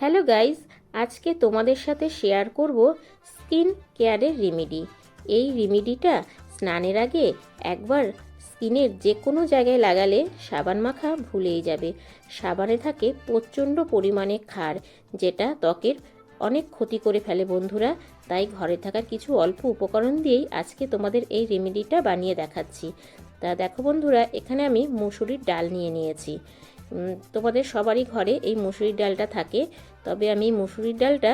Hello guys, আজকে তোমাদের সাথে শেয়ার করব স্কিন কেয়ারের রেমেডি। এই রেমেডিটা স্নানের আগে একবার স্কিনের যে কোনো জায়গায় লাগালে সাবান মাখা ভুলেই যাবে। সাবানে থাকে প্রচণ্ড পরিমাণে ক্ষার, যেটা ত্বকের অনেক ক্ষতি করে ফেলে বন্ধুরা। তাই ঘরে থাকা কিছু অল্প উপকরণ দিয়েই আজকে তোমাদের এই রেমেডিটা বানিয়ে দেখাচ্ছি। তা দেখো বন্ধুরা, এখানে আমি মুসুরির ডাল নিয়ে নিয়েছি। তোমাদের সবারই ঘরে এই মুসুরির ডালটা থাকে, তবে আমি মুসুরির ডালটা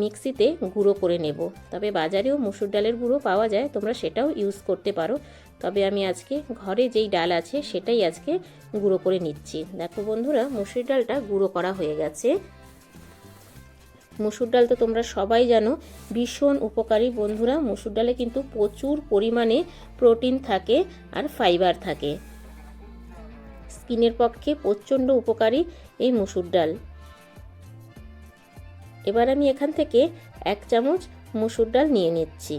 মিক্সিতে গুঁড়ো করে নেব। তবে বাজারেও মুসুর ডালের গুঁড়ো পাওয়া যায়, তোমরা সেটাও ইউজ করতে পারো। তবে আমি আজকে ঘরে যেই ডাল আছে, সেটাই আজকে গুঁড়ো করে নিচ্ছি। দেখো বন্ধুরা, মুসুরির ডালটা গুঁড়ো করা হয়ে গেছে। মুসুর ডাল তো তোমরা সবাই জানো, ভীষণ উপকারী বন্ধুরা। মুসুর ডালে কিন্তু প্রচুর পরিমাণে প্রোটিন থাকে আর ফাইবার থাকে। স্কিনের পক্ষে প্রচণ্ড উপকারী এই মুসুর ডাল। এবার আমি এখান থেকে এক চামচ মুসুর ডাল নিয়ে নিচ্ছি।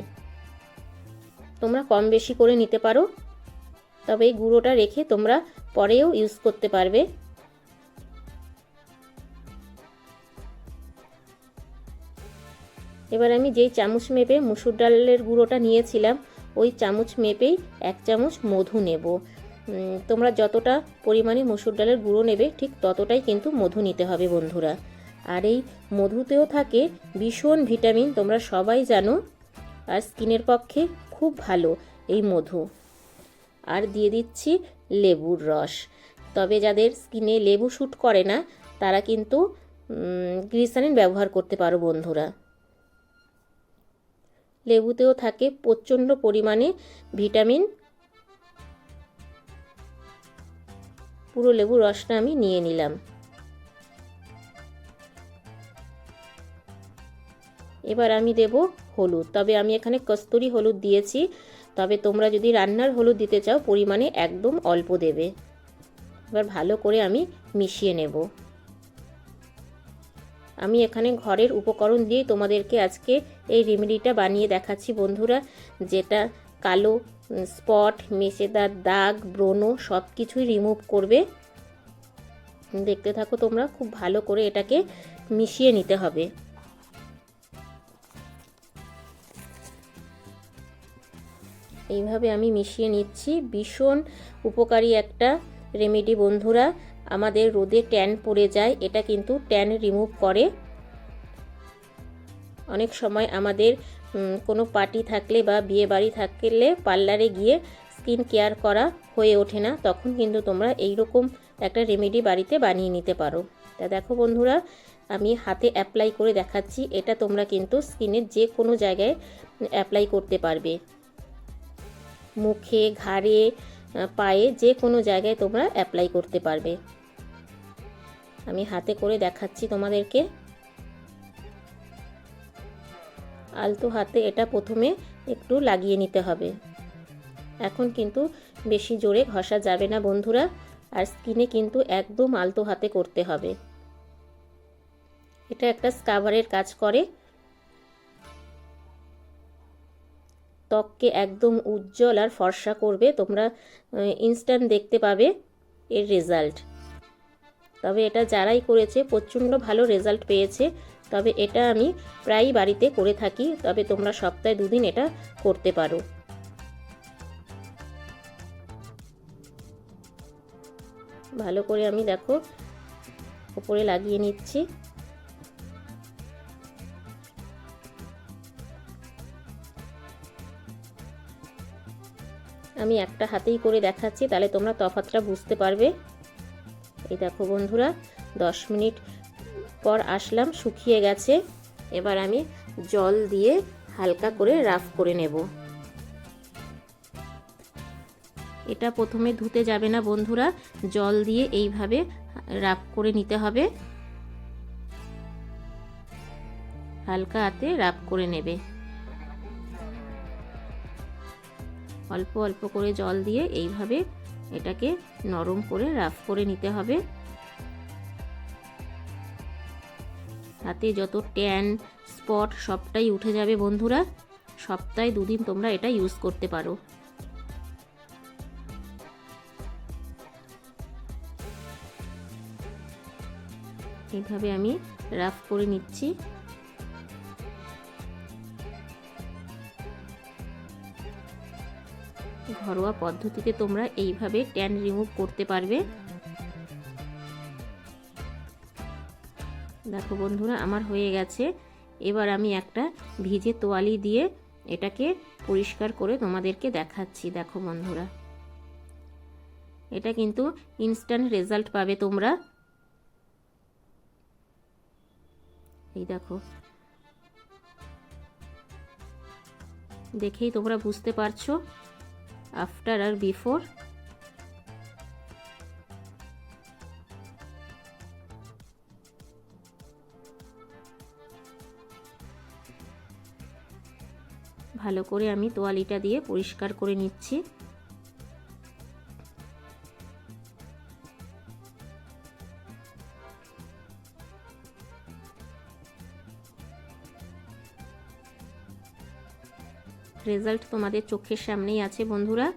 তোমরা কম বেশি করে নিতে পারো, তবে এই গুঁড়োটা রেখে তোমরা পরেও ইউজ করতে পারবে। এবার আমি যেই চামচ মেপে মুসুর ডালের গুঁড়োটা নিয়েছিলাম, ওই চামচ মেপেই এক চামচ মধু নেব। তোমরা যতটা পরিমাণে মুসুর ডালের গুঁড়ো নেবে, ঠিক ততটাই কিন্তু মধু নিতে হবে বন্ধুরা। আর এই মধুতেও থাকে ভীষণ ভিটামিন, তোমরা সবাই জানো, আর স্কিনের পক্ষে খুব ভালো এই মধু। আর দিয়ে দিচ্ছি লেবুর রস। তবে যাদের স্কিনে লেবু শ্যুট করে না, তারা কিন্তু গ্রিসানিন ব্যবহার করতে পারো বন্ধুরা। লেবুতেও থাকে প্রচণ্ড পরিমাণে ভিটামিন পুরো লেবুর রসটা আমি নিয়ে নিলাম। এবার আমি দেব হলুদ। তবে আমি এখানে কস্তুরি হলুদ দিয়েছি। তবে তোমরা যদি রান্নার হলুদ দিতে চাও, পরিমাণে একদম অল্প দেবে। এবার ভালো করে আমি মিশিয়ে নেব। আমি এখানে ঘরের উপকরণ দিয়ে তোমাদেরকে আজকে এই রেমেডিটা বানিয়ে দেখাচ্ছি বন্ধুরা, যেটা কালো স্পট মেচেদার দাগ, ব্রণ সব কিছুই রিমুভ করবে। দেখতে থাকো তোমরা, খুব ভালো করে এটাকে মিশিয়ে নিতে হবে। এইভাবে আমি মিশিয়ে নিচ্ছি। ভীষণ উপকারী একটা রেমেডি বন্ধুরা, আমাদের রোদে ট্যান পড়ে যায়, এটা কিন্তু ট্যান রিমুভ করে। অনেক সময় আমাদের কোনো পার্টি থাকলে বা বিয়ে বাড়ি থাকলে পার্লারে গিয়ে স্কিন কেয়ার করা হয়ে ওঠে না, তখন কিন্তু তোমরা এই রকম একটা রেমেডি বাড়িতে বানিয়ে নিতে পারো। তা দেখো বন্ধুরা, আমি হাতে অ্যাপ্লাই করে দেখাচ্ছি, এটা তোমরা কিন্তু স্কিনের যে কোনো জায়গায় অ্যাপ্লাই করতে পারবে। মুখে, ঘাড়ে পায়ে যে কোনো জায়গায় তোমরা অ্যাপ্লাই করতে পারবে। আমি হাতে করে দেখাচ্ছি তোমাদেরকে। আলতো হাতে এটা প্রথমে একটু লাগিয়ে নিতে হবে। এখন কিন্তু বেশি জোরে ঘষা যাবে না বন্ধুরা, আর স্কিনে কিন্তু একদম আলতো হাতে করতে হবে। এটা একটা স্কাবারের কাজ করে। ত্বককে একদম উজ্জ্বল আর ফর্সা করবে, তোমরা ইনস্ট্যান্ট দেখতে পাবে এর রেজাল্ট তবে এটা যারাই করেছে, প্রচণ্ড ভালো রেজাল্ট পেয়েছে। তবে এটা আমি প্রায়ই বাড়িতে করে থাকি, তবে তোমরা সপ্তাহে দুদিন এটা করতে পারো। ভালো করে আমি দেখো উপরে লাগিয়ে নিচ্ছি। আমি একটা হাতেই করে দেখাচ্ছি, তাহলে তোমরা তফাতটা বুঝতে পারবে। এই দেখো বন্ধুরা, দশ মিনিট পর আসলাম, শুকিয়ে গেছে। এবার আমি জল দিয়ে হালকা করে রাফ করে নেব। এটা প্রথমে ধুতে যাবে না বন্ধুরা, জল দিয়ে এইভাবে রাফ করে নিতে হবে। হালকা হাতে রাফ করে নেবে। অল্প অল্প করে জল দিয়ে এইভাবে এটাকে নরম করে রাফ করে নিতে হবে। হাতে যত ট্যান স্পট সবটাই উঠে যাবে বন্ধুরা। সপ্তাহে দুদিন তোমরা এটা ইউজ করতে পারো। এইভাবে আমি রাফ করে নিচ্ছি। ঘরোয়া পদ্ধতিতে তোমরা এইভাবে ট্যান রিমুভ করতে পারবে। দেখো বন্ধুরা, আমার হয়ে গেছে। এবার আমি একটা ভিজে তোয়ালি দিয়ে এটাকে পরিষ্কার করে তোমাদেরকে দেখাচ্ছি। দেখো বন্ধুরা, এটা কিন্তু ইনস্ট্যান্ট রেজাল্ট পাবে তোমরা। এই দেখো, দেখেই তোমরা বুঝতে পারছ আফটার আর বিফোর ভালো করে আমি তোয়ালিটা দিয়ে পরিষ্কার করে নিচ্ছি। রেজাল্ট তোমাদের চোখের সামনেই আছে, বন্ধুরা।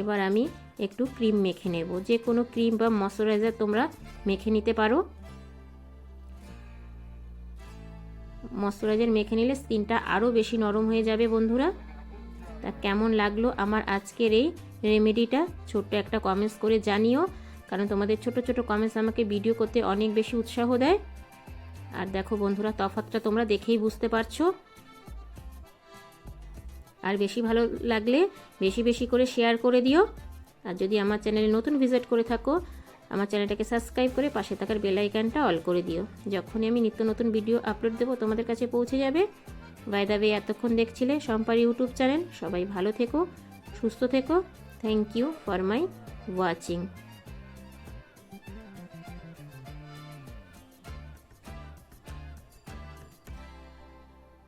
এবার আমি একটু ক্রিম মেখে নেব। যে কোনো ক্রিম বা ময়শ্চারাইজার তোমরা মেখে নিতে পারো। ময়শ্চারাইজার মেখে নিলে স্কিনটা আরও বেশি নরম হয়ে যাবে, বন্ধুরা। তা কেমন লাগল আমার আজকের এই রেমেডিটা? ছোট্ট একটা কমেন্টস করে জানিও, কারণ তোমাদের ছোট ছোট কমেন্টস আমাকে ভিডিও করতে অনেক বেশি উৎসাহ দেয়। আর দেখো বন্ধুরা তফাতটা তোমরা দেখেই বুঝতে পারছ। আর বেশি ভালো লাগলে বেশি বেশি করে শেয়ার করে দিও। আর যদি আমার চ্যানেলে নতুন ভিজিট করে থাকো আমার চ্যানেলটাকে সাবস্ক্রাইব করে পাশে থাকার বেল আইকনটা অল করে দিও। যখনই আমি নিত্য নতুন ভিডিও আপলোড দেবো, তোমাদের কাছে পৌঁছে যাবে। বাইদাবে এতক্ষণ দেখছিলে সম্পার ইউটিউব চ্যানেল। সবাই ভালো থেকো, সুস্থ থেকো। Thank you for my watching